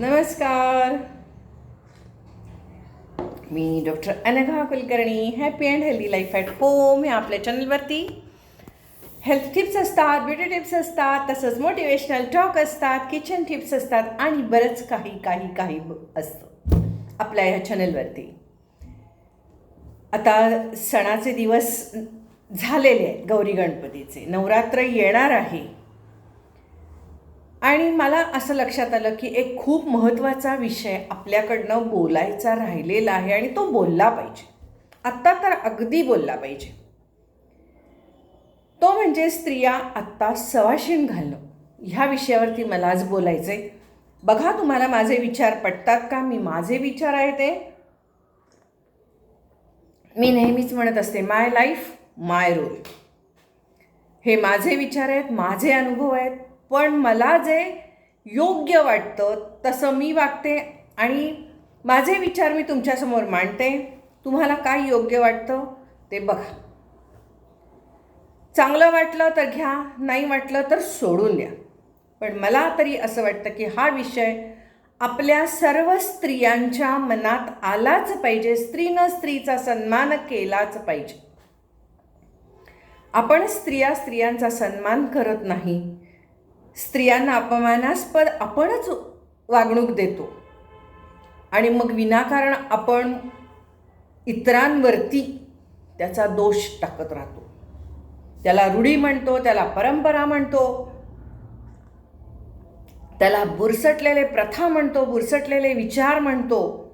नमस्कार. मी doctor Anagha Kulkarni happy and healthy life at home या आपल्या चॅनलवरती हेल्थ टिप्स असतात ब्युटी टिप्स असतात तसंच मोटिवेशनल टॉक असतात किचन टिप्स असतात आणि बरंच काही काही काही ब- असतं आपल्या ह्या चॅनलवरती आता सणाचे दिवस झालेले आहेत गौरी गणपतीचे. नवरात्र येणार आहे. आणि मला असं लक्षात आलं की एक खूप महत्त्वाचा विषय आपल्याकडनं बोलायचा राहिलेला आहे आणि तो बोलला पाहिजे. आत्ता तर अगदी बोलला पाहिजे. तो म्हणजे स्त्रिया आत्ता सवाशीण घालणं. ह्या विषयावरती मला आज बोलायचं आहे बघा तुम्हाला माझे विचार पटतात का? मी माझे विचार आहे ते. मी नेहमीच म्हणत असते माय लाईफ माय रोल हे माझे विचार आहेत माझे अनुभव आहेत. पण मला जे योग्य वाटतं तसं मी वागते आणि माझे विचार मी तुमच्यासमोर मांडते. तुम्हाला काय योग्य वाटतं ते बघा. चांगलं वाटलं तर घ्या नाही वाटलं तर सोडून द्या. पण मला तरी असं वाटतं की हा विषय आपल्या सर्व स्त्रियांच्या मनात आलाच पाहिजे. स्त्रीनं स्त्रीचा सन्मान केलाच पाहिजे. आपण स्त्रिया स्त्रियांचा सन्मान करत नाही. स्त्रियांना अपमानास्पद आपणच वागणूक देतो. आणि मग विनाकारण आपण इतरांवरती त्याचा दोष टाकत राहतो. त्याला रूढी म्हणतो त्याला परंपरा म्हणतो त्याला बुरसटलेले प्रथा म्हणतो बुरसटलेले विचार म्हणतो.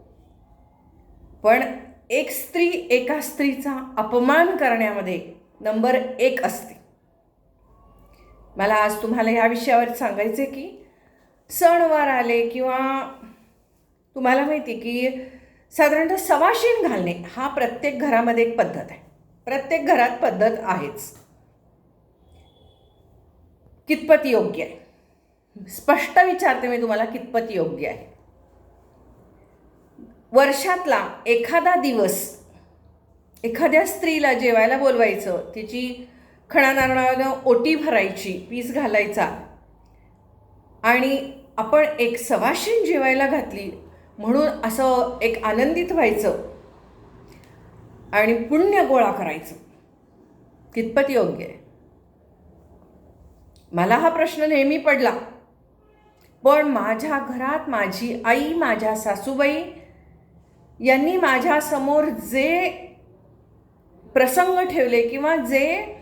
पण एक स्त्री एका स्त्रीचा अपमान करण्यामध्ये नंबर एक असते. मला आज तुम्हाला ह्या विषयावर सांगायचं आहे की सणवार आले किंवा तुम्हाला माहिती की साधारणतः सवाशीण घालणे हा प्रत्येक घरामध्ये एक पद्धत आहे. प्रत्येक घरात पद्धत आहेच. कितपत योग्य आहे? स्पष्ट विचारते मी तुम्हाला कितपत योग्य आहे? वर्षातला एखादा दिवस एखाद्या स्त्रीला जेवायला बोलवायचं तिची खणानारणानं ओटी भरायची पीस घालायचा. आणि आपण एक सवाशीण जेवायला घातली म्हणून असं एक आनंदित व्हायचं आणि पुण्य गोळा करायचं. कितपत योग्य आहे. मला हा प्रश्न नेहमी पडला. पण माझ्या घरात माझी आई माझ्या सासूबाई यांनी माझ्यासमोर जे प्रसंग ठेवले किंवा जे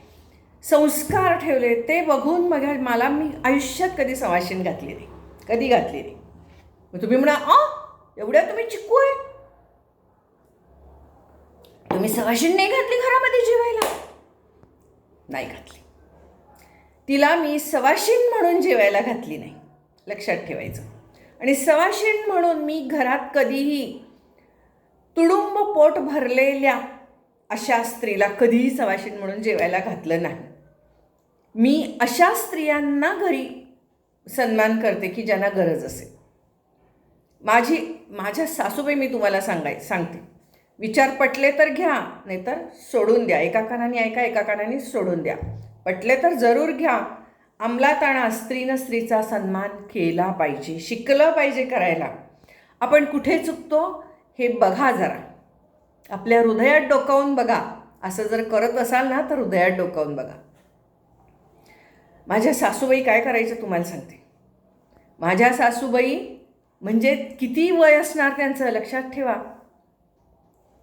संस्कार ठेवले ते बघून मग मला मी आयुष्यात कधी सवाशीण घातली नाही. कधी घातली नाही. मग तुम्ही म्हणा आ एवढ्या तुम्ही चिकू आहे. तुम्ही सवाशीण नाही घातली घरामध्ये जेवायला? नाही घातली. तिला मी सवाशीण म्हणून जेवायला घातली नाही लक्षात ठेवायचं. आणि सवाशीण म्हणून मी घरात कधीही तुडुंब पोट भरलेल्या अशा स्त्रीला कधीही सवाशीण म्हणून जेवायला घातलं नाही. मी अशा स्त्रियांना घरी सन्मान करते की ज्यांना गरज असेल. माझी माझ्या सासूबाई मी तुम्हाला सांगाय सांगते. विचार पटले तर घ्या नाहीतर सोडून द्या. एका कानाने ऐका एका कानाने सोडून द्या. पटले तर जरूर घ्या. अंमलात आणा स्त्रीनं स्त्रीचा सन्मान केला पाहिजे शिकलं पाहिजे करायला. आपण कुठे चुकतो हे बघा जरा. आपल्या हृदयात डोकावून बघा. असं जर करत असाल ना तर हृदयात डोकावून बघा. माझ्या सासूबाई काय करायचं तुम्हाला सांगते. माझ्या सासूबाई म्हणजे किती वय असणार त्यांचं लक्षात ठेवा.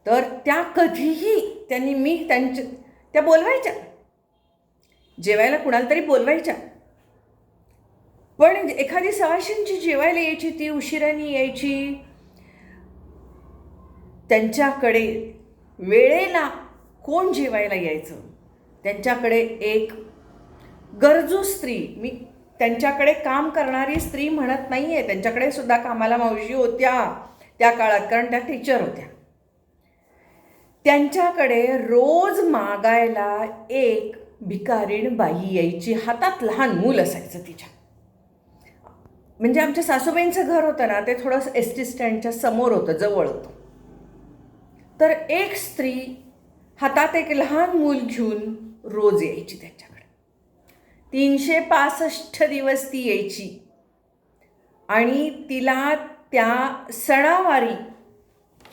तर त्या कधीही त्यांनी मी त्यांच्या त्या बोलवायच्या. जेवायला कुणाला तरी बोलवायच्या. पण एखादी सवाशींची जेवायला यायची ती उशिराने यायची. त्यांच्याकडे वेळेला कोण जेवायला यायचं? त्यांच्याकडे एक गरजू स्त्री मी त्यांच्याकडे काम करणारी स्त्री म्हणत नाही आहे त्यांच्याकडे सुद्धा कामाला मावशी होत्या त्या काळात कारण त्या टीचर होत्या. त्यांच्याकडे रोज मागायला एक भिकारीण बाई यायची. हातात लहान मूल असायचं तिच्या. म्हणजे आमच्या सासूबाईंचं घर होतं ना ते थोडंसं एस टी स्टँडच्या समोर होतं जवळ होतं. तर एक स्त्री हातात एक लहान मूल घेऊन रोज यायची त्याच्या. तीनशे पासष्ट दिवस ती यायची. आणि तिला त्या सणावारी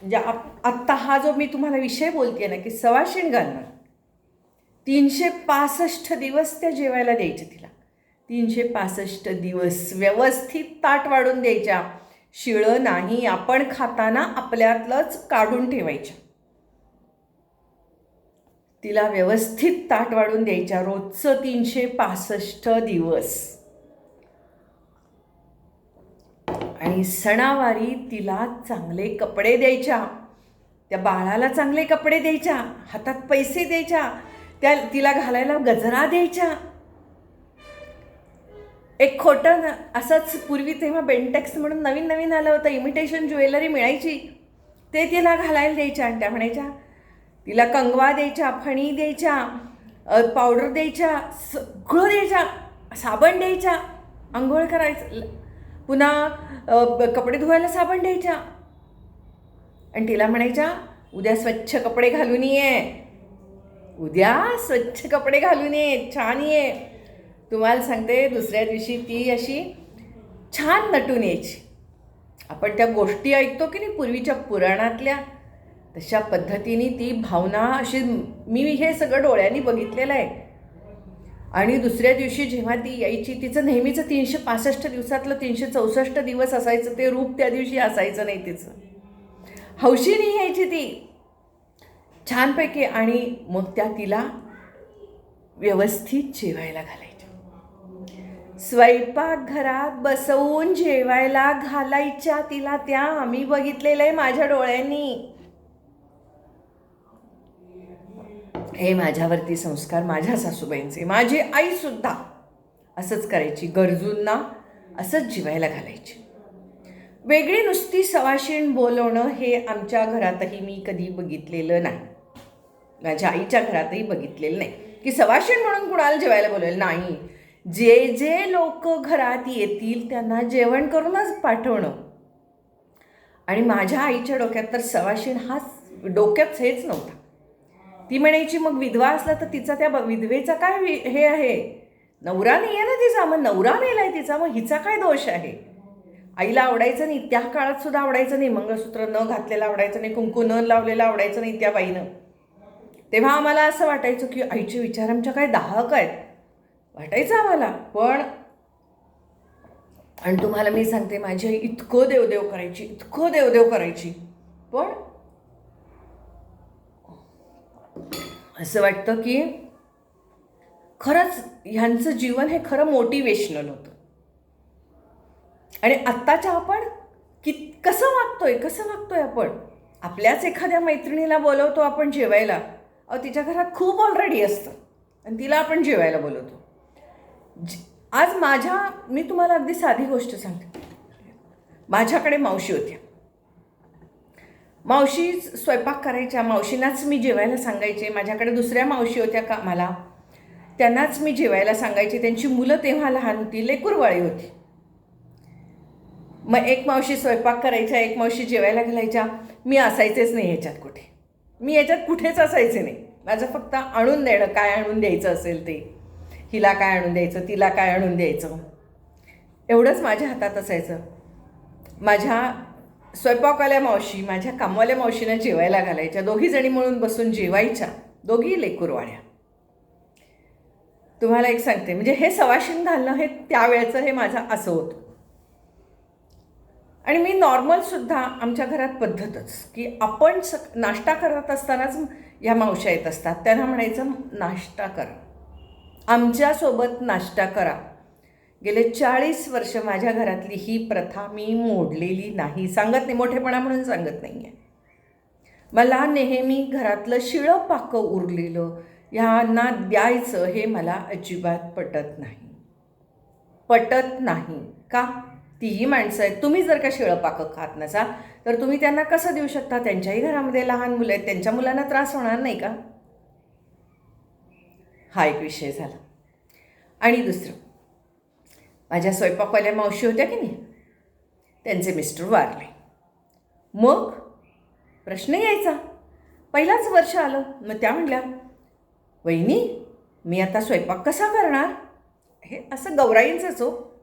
म्हणजे आप आत्ता हा जो मी तुम्हाला विषय बोलते ना की सवाशीण घालणार तीनशे पासष्ट दिवस त्या जेवायला द्यायचे तिला. तीनशे पासष्ट दिवस व्यवस्थित ताट वाढून द्यायच्या. शिळं नाही आपण खाताना आपल्यातलंच काढून ठेवायच्या. तिला व्यवस्थित ताट वाढून द्यायच्या. रोजचं तीनशे पासष्ट दिवस. आणि सणावारी तिला चांगले कपडे द्यायच्या. त्या बाळाला चांगले कपडे द्यायच्या. हातात पैसे द्यायच्या. त्या तिला घालायला गजरा द्यायच्या. एक खोटं असंच पूर्वी तेव्हा बेंटेक्स म्हणून नवीन नवीन आलं होतं. इमिटेशन ज्वेलरी मिळायची. ते तिला घालायला द्यायच्या आणि त्या म्हणायच्या तिला कंगवा द्यायच्या फणी द्यायच्या पावडर द्यायच्या सगळं द्यायच्या साबण द्यायच्या आंघोळ करायचं पुन्हा कपडे धुवायला साबण द्यायच्या. आणि तिला म्हणायच्या उद्या स्वच्छ कपडे घालून ये. उद्या स्वच्छ कपडे घालून ये. छान ये. तुम्हाला सांगते दुसऱ्या दिवशी ती अशी छान नटून यायची. आपण त्या गोष्टी ऐकतो की नाही पूर्वीच्या पुराणातल्या तशा पद्धतीने ती भावना अशी मी हे सगळं डोळ्यांनी बघितलेलं आहे. आणि दुसऱ्या दिवशी जेव्हा ती यायची तिचं नेहमीचं तीनशे पासष्ट दिवसातलं तीनशे चौसष्ट दिवस असायचं ते रूप त्या दिवशी असायचं नाही तिचं. हौशीने यायची ती. छानपैकी आणि मग त्या तिला व्यवस्थित जेवायला घालायच्या स्वयंपाकघरात बसवून जेवायला घालायच्या तिला त्या आम्ही बघितलेलं आहे माझ्या डोळ्यांनी. हे माझ्यावरती संस्कार माझ्या सासूबाईंचे माझी आईसुद्धा असंच करायची गरजूंना असंच जिवायला घालायची. वेगळी नुसती सवाशीण बोलवणं हे आमच्या घरातही मी कधी बघितलेलं नाही. माझ्या आईच्या घरातही बघितलेलं नाही. की सवाशीण म्हणून कुणाला जेवायला बोलवेल? नाही. जे जे लोक घरात येतील त्यांना जेवण करूनच पाठवणं. आणि माझ्या आईच्या डोक्यात तर सवाशीण हाच डोक्यात हेच नव्हता. ती म्हणायची मग विधवा असला तर तिचा त्या ब- विधवेचा काय वि- हे आहे? नवरा नाही आहे ना तिचा मग नवरा मेलाय तिचा मग हिचा काय दोष आहे? आईला आवडायचं नाही त्या काळात सुद्धा आवडायचं नाही मंगळसूत्र न घातलेलं आवडायचं नाही कुंकू न लावलेलं आवडायचं नाही त्या बाईनं. तेव्हा आम्हाला असं वाटायचं की आईचे विचार आमच्या काय दाहक आहेत? वाटायचं आम्हाला. पण आणि तुम्हाला मी सांगते माझी आई इतकं देवदेव करायची इतकं देवदेव करायची. पण असं वाटतं की खरंच ह्यांचं जीवन हे खरं मोटिवेशनल होतं. आणि आत्ताच्या आपण कि कसं वागतोय कसं वागतोय आपण? आपल्याच एखाद्या मैत्रिणीला बोलवतो आपण जेवायला. अहो तिच्या घरात खूप ऑलरेडी असतं. आणि तिला आपण जेवायला बोलवतो. ज- आज माझ्या मी तुम्हाला अगदी साधी गोष्ट सांगते. माझ्याकडे मावशी होत्या. मावशी स्वयंपाक करायच्या मावशींनाच मी जेवायला सांगायचे. माझ्याकडे दुसऱ्या मावशी होत्या का मला? त्यांनाच मी जेवायला सांगायचे. त्यांची मुलं तेव्हा लहान होती लेकुरवाळी होती. मग एक मावशी स्वयंपाक करायच्या एक मावशी जेवायला घालायच्या. मी असायचेच नाही याच्यात कुठे. मी याच्यात कुठेच असायचे नाही. माझं फक्त आणून देणं काय आणून द्यायचं असेल ते. हिला काय आणून द्यायचं तिला काय आणून द्यायचं. एवढंच माझ्या हातात असायचं. माझ्या स्वयंपाकवाल्या मावशी माझ्या कामवाल्या मावशीनं जेवायला घालायच्या. दोघी जणी मिळून बसून जेवायच्या. दोघी लेकूरवाड्या. तुम्हाला एक सांगते म्हणजे हे सवाशीण घालणं हे त्यावेळेचं हे माझं असं होतं. आणि मी नॉर्मलसुद्धा आमच्या घरात पद्धतच की आपण स नाश्ता करत असतानाच ह्या मावश्या येत असतात. त्यांना म्हणायचं नाश्ता करा. आमच्यासोबत नाश्ता करा. गेले चाळीस वर्ष माझ्या घरातली ही प्रथा मी मोडलेली नाही. सांगत नाही मोठेपणा म्हणून सांगत नाही आहे मला नेहमी घरातलं शिळं पाकं उरलेलं ह्यांना द्यायचं हे मला अजिबात पटत नाही. पटत नाही. का? तीही माणसं आहेत. तुम्ही जर का शिळं पाकं खात नसाल तर तुम्ही त्यांना कसं देऊ शकता? त्यांच्याही घरामध्ये लहान मुलं आहेत. त्यांच्या मुलांना त्रास होणार नाही का? हा एक विषय झाला. आणि दुसरं माझ्या स्वयंपाकवाल्या मावशी होत्या की नाही? त्यांचे मिस्टर वारले. मग प्रश्न यायचा. पहिलाच वर्ष आलं. मग त्या म्हणल्या वहिनी मी आता स्वयंपाक कसा करणार? हे असं गौराईंचंच हो.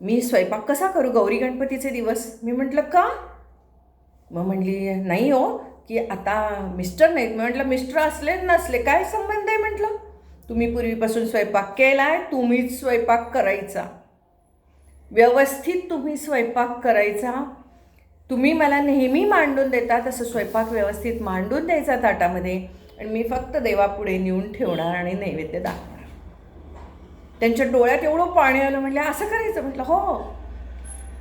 मी स्वयंपाक कसा करू गौरी गणपतीचे दिवस? मी म्हटलं का? मग म्हणली नाही हो की आता मिस्टर नाहीत. मी म्हटलं मिस्टर असले नसले काय संबंध आहे? म्हटलं. तुम्ही पूर्वीपासून स्वयंपाक केला आहे तुम्हीच स्वयंपाक करायचा. व्यवस्थित तुम्ही स्वयंपाक करायचा. तुम्ही मला नेहमी मांडून देता तसं स्वयंपाक व्यवस्थित मांडून द्यायचा ताटामध्ये. आणि मी फक्त देवापुढे नेऊन ठेवणार आणि नैवेद्य दाखवणार. त्यांच्या डोळ्यात एवढं पाणी आलं म्हटलं असं करायचं? म्हटलं हो, हो.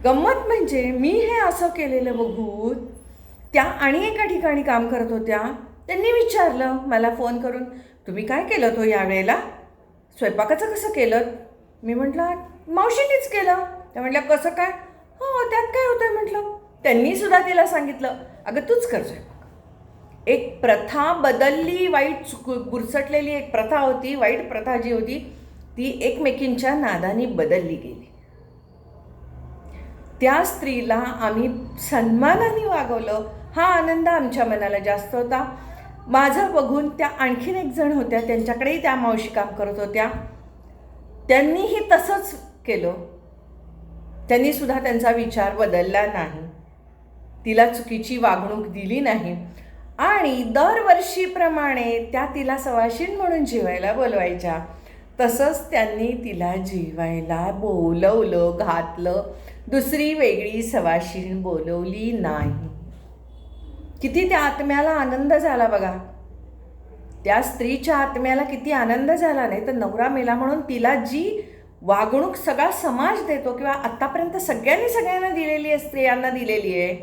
गंमत म्हणजे मी हे असं केलेलं बघून त्या आणि एका ठिकाणी काम करत होत्या. त्यांनी विचारलं मला फोन करून तुम्ही काय केलं तो हो यावेळेला? स्वयंपाकाचं कसं केलं मी म्हटलं मावशीनीच केलं. त्या म्हटल्या कसं काय? हो त्यात काय होतं आहे म्हटलं? त्यांनी सुद्धा तिला सांगितलं. अगं तूच कर स्वयंपाक. एक प्रथा बदलली वाईट चुक गुरसटलेली एक प्रथा होती वाईट प्रथा जी होती ती एकमेकींच्या नादानी बदलली गेली. त्या स्त्रीला आम्ही सन्मानाने वागवलं. हा आनंद आमच्या मनाला जास्त होता. माझं बघून त्या आणखीन एक जण होत्या त्यांच्याकडेही त्या मावशी काम करत होत्या. त्यांनीही तसंच केलं. त्यांनी सुद्धा त्यांचा विचार बदलला नाही. तिला चुकीची वागणूक दिली नाही. आणि दरवर्षीप्रमाणे त्या तिला सवाशीण म्हणून जेवायला बोलवायच्या. तसंच त्यांनी तिला जेवायला बोलवलं घातलं. दुसरी वेगळी सवाशीण बोलवली नाही. किती त्या आत्म्याला आनंद झाला बघा. त्या स्त्रीच्या आत्म्याला किती आनंद झाला नाही तर नवरा मेला म्हणून तिला जी वागणूक सगळा समाज देतो किंवा आत्तापर्यंत सगळ्यांनी सगळ्यांना दिलेली आहे स्त्रियांना दिलेली आहे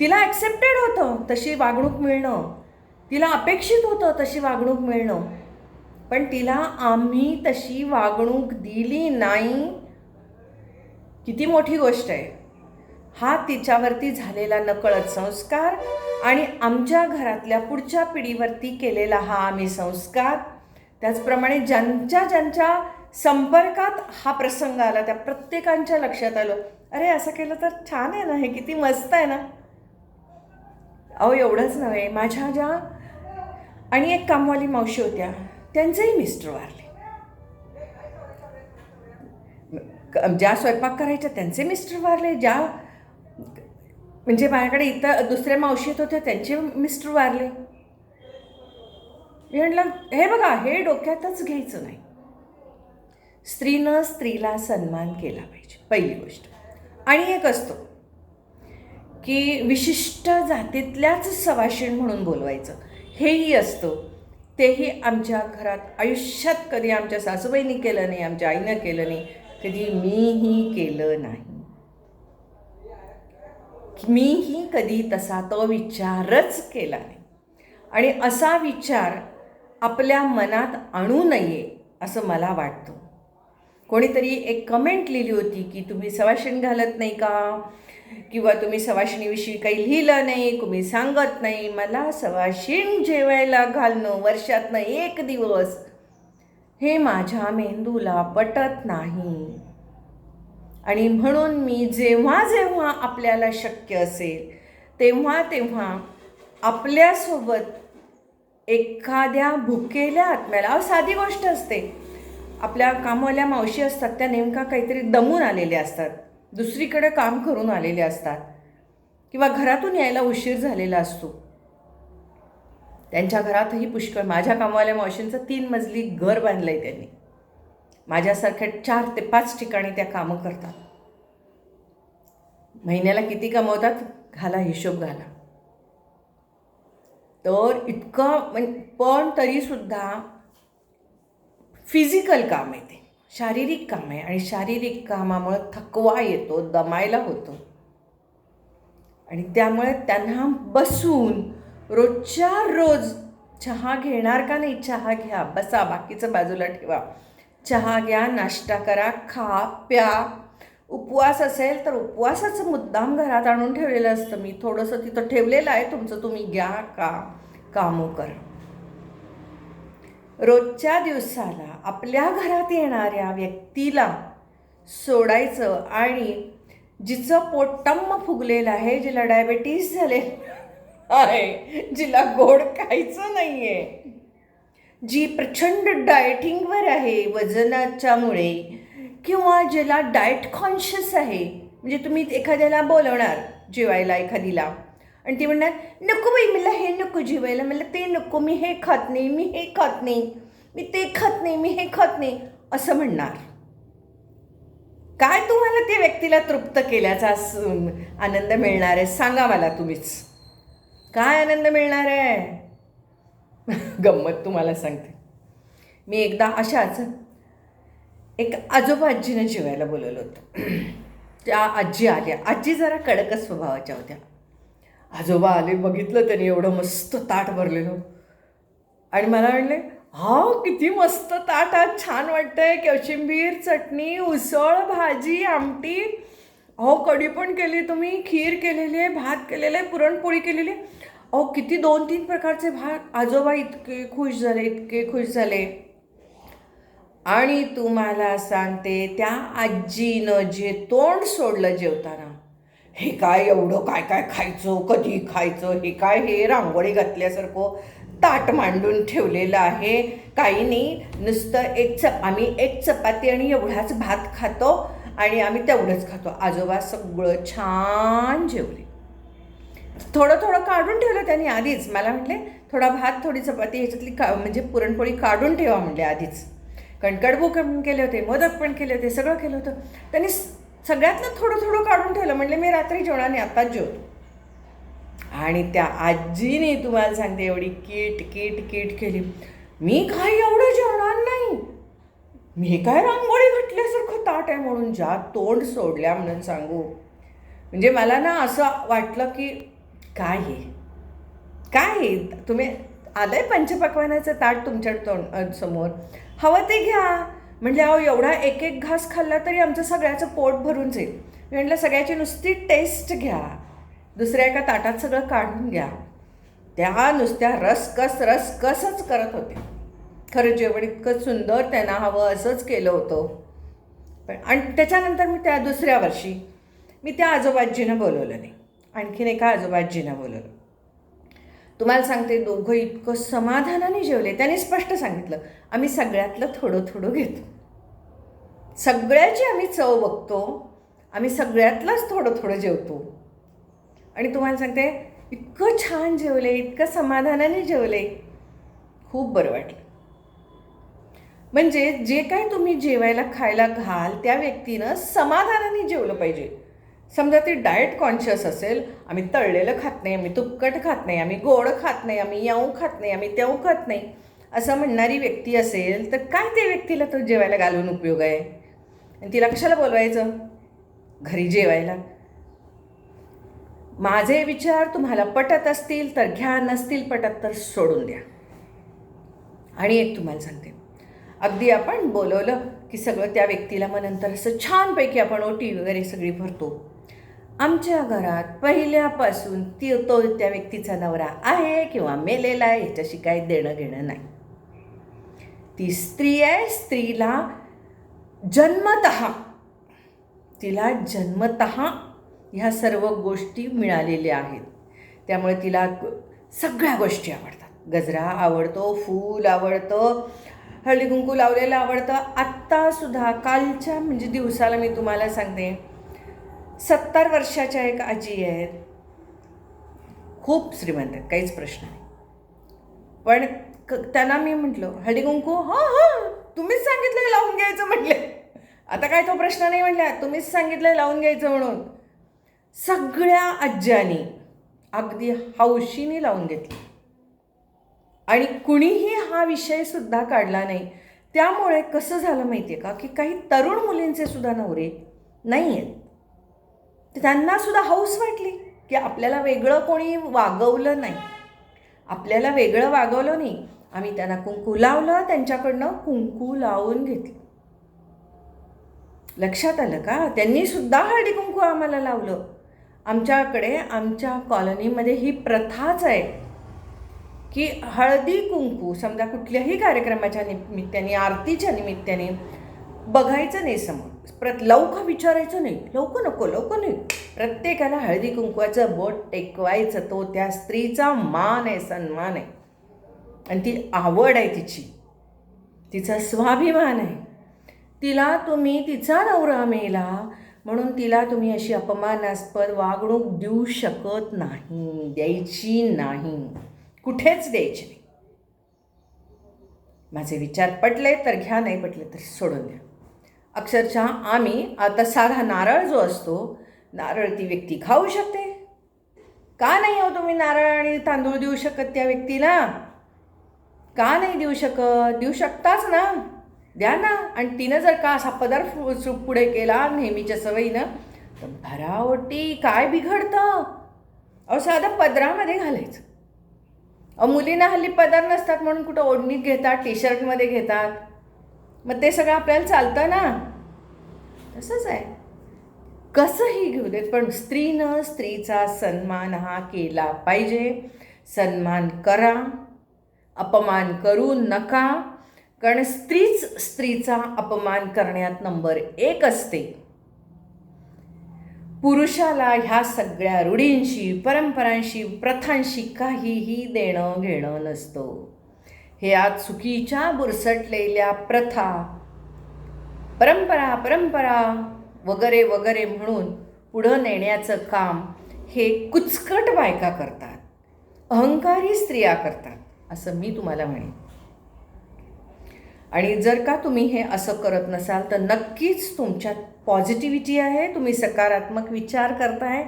तिला ॲक्सेप्टेड होतं तशी वागणूक मिळणं. तिला अपेक्षित होतं तशी वागणूक मिळणं. पण तिला आम्ही तशी वागणूक दिली नाही. किती मोठी गोष्ट आहे. हा तिच्यावरती झालेला नकळत संस्कार आणि आमच्या घरातल्या पुढच्या पिढीवरती केलेला हा आम्ही संस्कार. त्याचप्रमाणे ज्यांच्या ज्यांच्या संपर्कात हा प्रसंग आला त्या प्रत्येकांच्या लक्षात आलं. अरे असं केलं तर छान आहे ना हे किती मस्त आहे ना. अहो एवढंच नव्हे माझ्या ज्या आणि एक कामवाली मावशी होत्या त्यांचेही मिस्टर वारले. ज्या स्वयंपाक करायच्या त्यांचे मिस्टर वारले ज्या म्हणजे माझ्याकडे इतर दुसऱ्या मावशीत होत्या त्यांचे मिस्टर वारले. मी म्हटलं हे बघा हे डोक्यातच घ्यायचं नाही. स्त्रीनं स्त्रीला सन्मान केला पाहिजे पहिली गोष्ट. आणि एक असतो की विशिष्ट जातीतल्याच सवाशीण म्हणून बोलवायचं. हेही असतं. तेही आमच्या घरात आयुष्यात कधी आमच्या सासूबाईंनी केलं नाही आमच्या आईनं केलं नाही. कधी मीही केलं नाही. मीही कधी तसा तो विचारच केला नाही. आणि असा विचार आपल्या मनात आणू नये असं मला वाटतं. कोणीतरी एक कमेंट लिहिली होती की तुम्ही सवाशिण घालत नाही का? किंवा तुम्ही सवाशिणीविषयी काही लिहिलं नाही तुम्ही सांगत नाही मला सवाशिण जेवायला घालणं वर्षातनं एक दिवस. हे माझ्या मेंदूला पटत नाही. आणि म्हणून मी जेव्हा जेव्हा आपल्याला शक्य असेल तेव्हा तेव्हा आपल्यासोबत एखाद्या भुकेल्या आत्म्याला साधी गोष्ट असते. आपल्या कामवाल्या मावशी असतात त्या नेमका काहीतरी दमून आलेल्या असतात. दुसरीकडे काम करून आलेल्या असतात. किंवा घरातून यायला उशीर झालेला असतो. त्यांच्या घरातही पुष्कळ माझ्या कामवाल्या मावशींचं तीन मजली घर बांधलं आहे त्यांनी. माझ्यासारख्या चार ते पाच ठिकाणी त्या कामं करतात. महिन्याला किती कमवतात? घाला हिशोब घाला. तर इतकं म्हण पण तरीसुद्धा फिजिकल काम आहे ते. शारीरिक काम आहे आणि शारीरिक कामामुळं थकवा येतो दमायला होतो. आणि त्यामुळे त्यांना बसून रोजच्या रोज चहा घेणार का नाही? चहा घ्या बसा बाकीचं बाजूला ठेवा. चहा घ्या नाश्ता करा खा प्या. उपवास असेल तर उपवासाचं मुद्दाम घरात आणून ठेवलेलं असतं. मी थोडंसं तिथं ठेवलेलं आहे. तुमचं तुम्ही घ्या का कामं करा. रोजच्या दिवसाला आपल्या घरात येणाऱ्या व्यक्तीला सोडायचं आणि जिचं पोटटम्म फुगलेलं आहे जिला डायबेटीस झाले आहे जिला गोड खायचं नाही आहे जी प्रचंड डायटिंगवर आहे वजनाच्यामुळे किंवा ज्याला डाएट कॉन्शियस आहे म्हणजे तुम्ही एखाद्याला बोलवणार जेवायला एखादीला आणि ती म्हणणार नको बाई मला हे नको जेवायला मला ते नको मी हे खात नाही मी हे खात नाही मी ते खात नाही मी हे खात नाही असं म्हणणार. काय तुम्हाला त्या व्यक्तीला तृप्त केल्याचा आनंद मिळणार आहे? सांगा मला तुम्हीच. काय आनंद मिळणार आहे? गंमत तुम्हाला सांगते. मी एकदा अशाच एक आजोबा आजीनं जेवायला बोलवलं होतं. त्या आजी आल्या. आजी जरा कडकच स्वभावाच्या होत्या. आजोबा आले बघितलं त्यांनी एवढं मस्त ताट भरलेलं. आणि मला म्हणले हा किती मस्त ताट आज छान वाटतंय. कोशिंबीर चटणी उसळ भाजी आमटी. अहो कढी पण केली तुम्ही खीर केलेली आहे भात केलेलं आहे पुरणपोळी केलेली आहे. अहो किती दोन तीन प्रकारचे भात आजोबा इतके खुश झाले इतके खुश झाले. आणि तुम्हाला सांगते त्या आजीनं जे तोंड सोडलं जेवताना हे काय एवढं काय काय खायचं कधी खायचं हे काय हे रांगोळी घातल्यासारखं ताट मांडून ठेवलेलं आहे. काही नाही नुसतं एक चप आम्ही एक चपाती आणि एवढाच भात खातो आणि आम्ही तेवढंच खातो. आजोबा सगळं छान जेवले. थोडं थोडं काढून ठेवलं त्यांनी आधीच. मला म्हटले थोडा भात थोडी चपाती ह्याच्यातली का म्हणजे पुरणपोळी काढून ठेवा म्हणले आधीच. कणकडबू पण केले होते मोदक पण केले होते सगळं केलं होतं. त्यांनी सगळ्यातलं थोडं थोडं काढून ठेवलं. म्हणले मी रात्री जेवणाने आत्ताच जेवतो. आणि त्या आजीने तुम्हाला सांगते एवढी कीट कीट कीट केली. मी काही एवढं जेवणार नाही. मी काय रांगोळी घटल्यासारखं ताट आहे म्हणून ज्या तोंड सोडल्या म्हणून सांगू. म्हणजे मला ना असं वाटलं की काय हे? काय हे? तुम्ही आलं आहे पंचपक्वानाचं ताट तुमच्या तोंड समोर. हवं ते घ्या. म्हणजे अहो एवढा एक एक घास खाल्ला तरी आमचं सगळ्याचं पोट भरून जाईल. मी म्हटलं सगळ्याची नुसती टेस्ट घ्या. दुसऱ्या एका ताटात सगळं काढून घ्या. त्या नुसत्या रसकस रसकसच करत होते खरं जेवण इतकं सुंदर त्यांना हवं असंच केलं होतं. पण आणि त्याच्यानंतर मी त्या दुसऱ्या वर्षी मी त्या आजोबाजीनं बोलवलं नाही. आणखीन एका आजोबाजीनं बोलवलं. तुम्हाला सांगते दोघं इतकं समाधानाने जेवले. त्यांनी स्पष्ट सांगितलं आम्ही सगळ्यातलं थोडं थोडं घेतो. सगळ्याची आम्ही चव बघतो. आम्ही सगळ्यातलंच थोडं थोडं जेवतो. आणि तुम्हाला सांगते इतकं छान जेवले इतकं समाधानाने जेवले. खूप बरं वाटलं. म्हणजे जे काय तुम्ही जेवायला खायला घाल त्या व्यक्तीनं समाधानाने जेवलं पाहिजे. समजा ती डाएट कॉन्शियस असेल आम्ही तळलेलं खात नाही आम्ही तुपकट खात नाही आम्ही गोड खात नाही आम्ही याऊ खात नाही आम्ही त्याऊ खात नाही असं म्हणणारी व्यक्ती असेल तर काय त्या व्यक्तीला तो जेवायला घालून उपयोग आहे? आणि तिला कशाला बोलवायचं? घरी जेवायला. माझे विचार तुम्हाला पटत असतील तर घ्या नसतील पटत तर सोडून द्या. आणि एक तुम्हाला सांगते. अगदी आपण बोलवलं की सगळं त्या व्यक्तीला मग नंतर असं छानपैकी आपण ओटी वगैरे सगळी भरतो. आमच्या घरात पहिल्यापासून ती तो त्या व्यक्तीचा नवरा आहे किंवा मेलेला आहे ह्याच्याशी काही देणं घेणं नाही. ती स्त्री आहे स्त्रीला जन्मत तिला जन्मत ह्या सर्व गोष्टी मिळालेल्या आहेत. त्यामुळे तिला सगळ्या गोष्टी आवडतात. गजरा आवडतो फूल आवडतं हळदी कुंकू लावलेलं आवडतं. आत्तासुद्धा कालच्या म्हणजे दिवसाला मी तुम्हाला सांगते सत्तर वर्षाच्या एक आजी आहेत. खूप श्रीमंत आहेत काहीच प्रश्न नाही. पण त्यांना मी म्हटलं हळदीकुंकू? हां हां तुम्हीच सांगितलं लावून घ्यायचं म्हटले आता काय तो प्रश्न नाही म्हटला तुम्हीच सांगितलं लावून घ्यायचं म्हणून. सगळ्या आज्यांनी अगदी हौशीने लावून घेतली. आणि कुणीही हा विषयसुद्धा काढला नाही. त्यामुळे कसं झालं माहिती आहे का की काही तरुण मुलींचे सुद्धा नवरे नाही आहेत त्यांना त्यांनासुद्धा हौस वाटली की आपल्याला वेगळं कोणी वागवलं नाही. आपल्याला वेगळं वागवलं नाही. आम्ही त्यांना कुंकू लावलं त्यांच्याकडनं कुंकू लावून घेतलं. लक्षात आलं का? त्यांनी सुद्धा हळदी कुंकू आम्हाला लावलं. आमच्याकडे आमच्या कॉलनीमध्ये ही प्रथाच आहे की हळदी कुंकू समजा कुठल्याही कार्यक्रमाच्या निमित्ताने आरतीच्या निमित्ताने बघायचं नाही समोर. प्रत लवकर विचारायचं नाही. लवकर नको लवकर नाही. प्रत्येकाला हळदी कुंकवाचं बोट टेकवायचं. तो त्या स्त्रीचा मान आहे सन्मान आहे. आणि ती आवड आहे तिची. तिचा स्वाभिमान आहे. तिला तुम्ही तिचा नवरा मेला म्हणून तिला तुम्ही अशी अपमानास्पद वागणूक देऊ शकत नाही द्यायची नाही. कुठेच द्यायची नाही. माझे विचार पटले तर घ्या नाही पटले तर सोडून द्या. अक्षरशः आम्ही आता साधा नारळ जो असतो नारळ ती व्यक्ती खाऊ शकते. का नाही हो तुम्ही नारळ आणि तांदूळ देऊ शकत त्या व्यक्तीला? का नाही देऊ शकत? देऊ शकताच ना. द्या ना. आणि तिनं जर का असा पदार्थ पु- पुढे केला नेहमीच्या सवयीनं तर भरावटी काय बिघडतं? अहो साधं पदरामध्ये घालायचं. अहो मुलींना हल्ली पदर नसतात म्हणून कुठं ओढणीत घेतात टी शर्टमध्ये घेतात. मग ते सगळं आपल्याला चालतं ना. तसंच आहे. कसंही घेऊ देत पण स्त्रीनं स्त्रीचा सन्मान हा केला पाहिजे. सन्मान करा अपमान करू नका. कारण स्त्रीच स्त्रीचा अपमान करण्यात नंबर एक असते. पुरुषाला ह्या सगळ्या रूढींशी परंपरांशी प्रथांशी काहीही देणं घेणं नसतं. हे आज चुकीच्या बुरसटलेल्या प्रथा परंपरा परंपरा वगैरे वगैरे म्हणून पुढं नेण्याचं काम हे कुचकट बायका करतात अहंकारी स्त्रिया करतात असं मी तुम्हाला म्हणेन. आणि जर का तुम्ही हे असं करत नसाल तर नक्कीच तुमच्यात पॉझिटिव्हिटी आहे तुम्ही सकारात्मक विचार करताय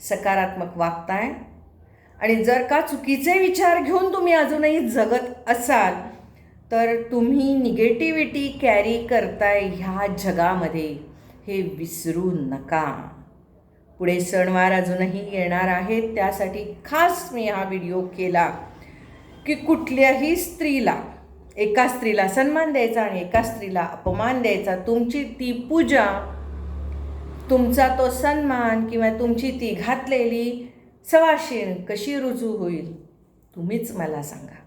सकारात्मक वागताय आणि जर का चुकीचे विचार घेऊन तुम्ही अजूनही जगत असाल तर तुम्ही निगेटिव्हिटी कॅरी करताय ह्या जगामध्ये. हे विसरू नका. पुढे सणवार अजूनही येणार आहेत त्यासाठी खास मी हा व्हिडिओ केला की कुठल्याही स्त्रीला एका स्त्रीला सन्मान द्यायचा आणि एका स्त्रीला अपमान द्यायचा तुमची ती पूजा तुमचा तो सन्मान किंवा तुमची ती घातलेली सवाशीण कशी रुजू होईल? तुम्हीच मला सांगा.